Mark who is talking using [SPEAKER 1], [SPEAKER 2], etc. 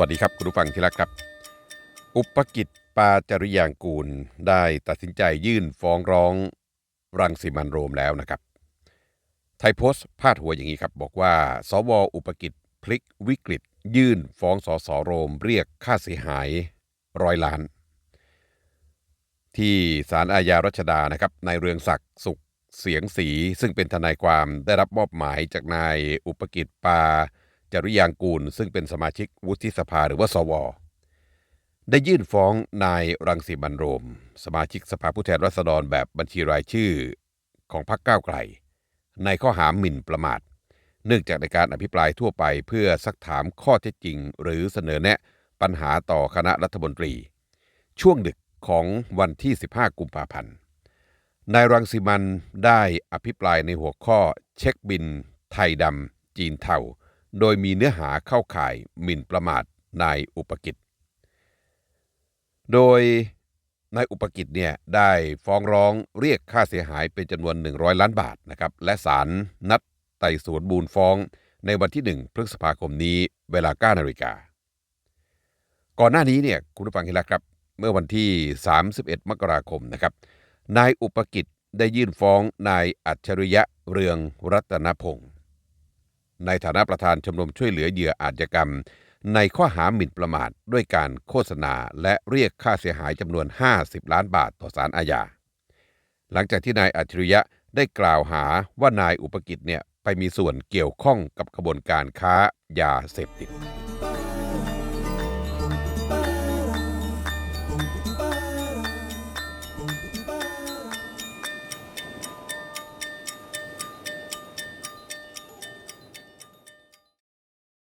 [SPEAKER 1] วัสดีครับ คุณผู้ฟังที่รักครับ อุปกิจปาจริยางกูลได้ตัดสินใจยื่นฟ้องร้องรังสิมันโรมแล้วนะครับ ไทยโพสต์พาดหัวอย่างนี้ครับ บอกว่า สวอุปกิจพลิกวิกฤต ยื่นฟ้องสสโรม เรียกค่าเสียหายร้อยล้าน ที่ศาลอาญารัชดานะครับนายเรืองศักดิ์สุขเสียงสี ซึ่งเป็นทนายความได้รับมอบหมายจากนายอุปกิจปา จริยางกูล ซึ่งเป็นสมาชิกวุฒิสภาหรือว่าสว ได้ยื่นฟ้องนายรังสีมันโรม สมาชิกสภาผู้แทนราษฎรแบบบัญชีรายชื่อของพรรคก้าวไกล ในข้อหาหมิ่นประมาท เนื่องจากในการอภิปรายทั่วไปเพื่อซักถามข้อเท็จจริง หรือเสนอแนะปัญหาต่อคณะรัฐมนตรี ช่วงดึกของวันที่ 15 กุมภาพันธ์นายรังสิมันได้อภิปรายในหัวข้อเช็คบิน ไทยดำจีนเทา โดยมีเนื้อหาเข้าข่ายหมิ่นประมาทนายอุปกิจ โดยนายอุปกิจเนี่ยได้ฟ้องร้องเรียกค่าเสียหายเป็นจำนวน 100 ล้านบาทนะครับและศาลนัดไต่สวนมูลฟ้องในวันที่ 1 พฤษภาคมนี้เวลา 9 นาฬิกา ก่อนหน้านี้เนี่ยคุณผู้ฟังเห็นแล้วครับ เมื่อวันที่ 31 มกราคมนะครับนายอุปกิจได้ยื่นฟ้องนายอัจฉริยะเรืองรัตนพงศ์ ในฐานะประธานชมรมช่วยเหลือเหยื่ออาชญากรรม ในข้อหาหมิ่นประมาทด้วยการโฆษณาและเรียกค่าเสียหายจำนวน 50 ล้านบาทต่อศาลอาญา หลังจากที่นายอัจฉริยะได้กล่าวหาว่านายอุปกิจเนี่ยไปมีส่วนเกี่ยวข้องกับขบวนการค้ายาเสพติด